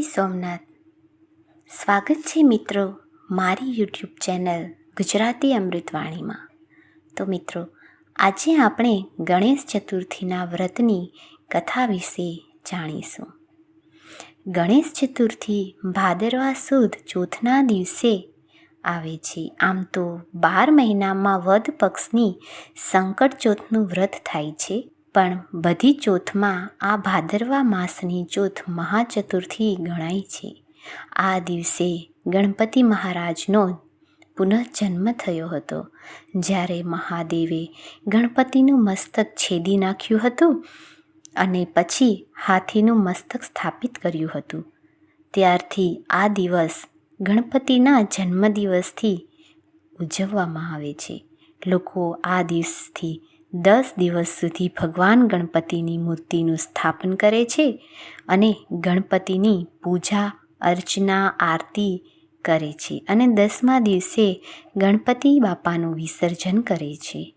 સોમનાથ. સ્વાગત છે મિત્રો મારી યુટ્યુબ ચેનલ ગુજરાતી અમૃતવાણીમાં. તો મિત્રો, આજે આપણે ગણેશ ચતુર્થીના વ્રતની કથા વિશે જાણીશું. ગણેશ ચતુર્થી ભાદરવા સુદ ચોથના દિવસે આવે છે. આમ તો બાર મહિનામાં વધ પક્ષની સંકટ ચોથનું વ્રત થાય છે. પણ બધી ચોથમાં આ ભાદરવા માસની ચોથ મહાચતુર્થી ગણાય છે. આ દિવસે ગણપતિ મહારાજનો પુનઃજન્મ થયો હતો. જ્યારે મહાદેવે ગણપતિનું મસ્તક છેદી નાખ્યું હતું અને પછી હાથીનું મસ્તક સ્થાપિત કર્યું હતું. ત્યારથી આ દિવસ ગણપતિના જન્મદિવસથી ઉજવવામાં આવે છે. લોકો આ દિવસથી દસ દિવસ સુધી ભગવાન ગણપતિની મૂર્તિનું સ્થાપન કરે છે અને ગણપતિની પૂજા, અર્ચના, આરતી કરે છે અને દસમા દિવસે ગણપતિ બાપાનું વિસર્જન કરે છે.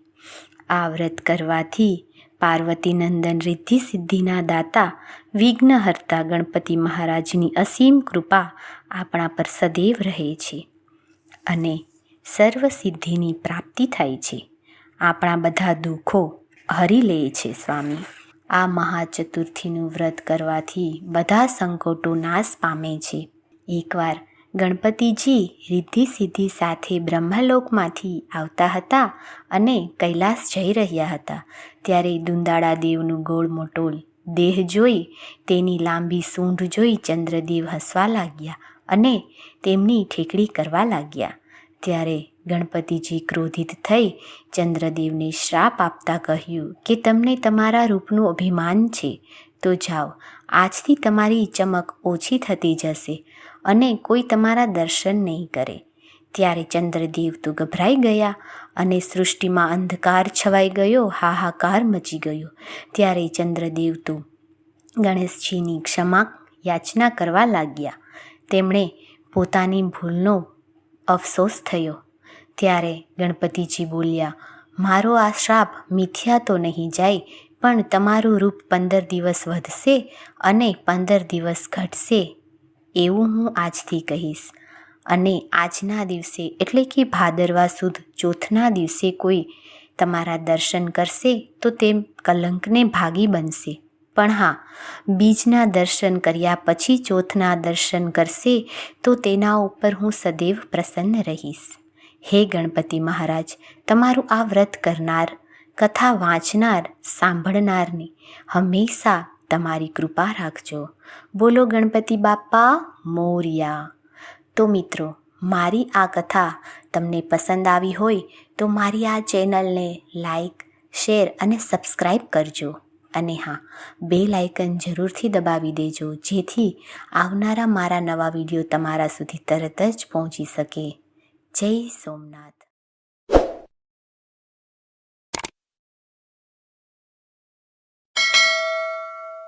આ વ્રત કરવાથી પાર્વતી નંદન રિદ્ધિ સિદ્ધિના દાતા વિઘ્નહર્તા ગણપતિ મહારાજની અસીમ કૃપા આપણા પર સદૈવ રહે છે અને સર્વ સિદ્ધિની પ્રાપ્તિ થાય છે. આપણા બધા દુઃખો હરી લે છે, સ્વામી. આ મહાચતુર્થીનું વ્રત કરવાથી બધા સંકટો નાશ પામે છે. એકવાર ગણપતિજી રિદ્ધિ સિદ્ધિ સાથે બ્રહ્મલોકમાંથી આવતા હતા અને કૈલાસ જઈ રહ્યા હતા, ત્યારે દુંદાળા દેવનું ગોળ મોટોલ દેહ જોઈ, તેની લાંબી સૂંઢ જોઈ ચંદ્રદેવ હસવા લાગ્યા અને તેમની ઠેકડી કરવા લાગ્યા. ત્યારે ગણપતિજી ક્રોધિત થઈ ચંદ્રદેવને શ્રાપ આપતા કહ્યું કે તમને તમારા રૂપનું અભિમાન છે, તો જાઓ, આજથી તમારી ચમક ઓછી થતી જશે અને કોઈ તમારા દર્શન નહીં કરે. ત્યારે ચંદ્રદેવ તો ગભરાઈ ગયા અને સૃષ્ટિમાં અંધકાર છવાઈ ગયો, હાહાકાર મચી ગયો. ત્યારે ચંદ્રદેવ તો ગણેશજીની ક્ષમા યાચના કરવા લાગ્યા. તેમણે પોતાની ભૂલનો અફસોસ થયો. ત્યારે ગણપતિજી બોલ્યા, મારો આ શ્રાપ મિથ્યા તો નહીં જાય, પણ તમારું રૂપ પંદર દિવસ વધશે અને પંદર દિવસ ઘટશે. એવું હું આજથી કહીશ. અને આજના દિવસે એટલે કે ભાદરવા સુદ ચોથના દિવસે કોઈ તમારા દર્શન કરશે તો તે કલંકને ભાગી બનશે. પણ હા, બીજના દર્શન કર્યા પછી ચોથના દર્શન કરશે તો તેના ઉપર હું સદૈવ પ્રસન્ન રહીશ. હે ગણપતિ મહારાજ, તમારું આ વ્રત કરનાર, કથા વાંચનાર, સાંભળનારની હંમેશા તમારી કૃપા રાખજો. બોલો ગણપતિ બાપ્પા, મોરિયા. તો મિત્રો, મારી આ કથા તમને પસંદ આવી હોય તો મારી આ ચેનલને લાઈક, શેર અને સબસ્ક્રાઈબ કરજો. અને હા બે લાઇકન જરૂરથી દબાવી દેજો જેથી આવનારા મારા નવા વીડિયો તમારા સુધી તરત જ પહોંચી શકે. જય સોમનાથ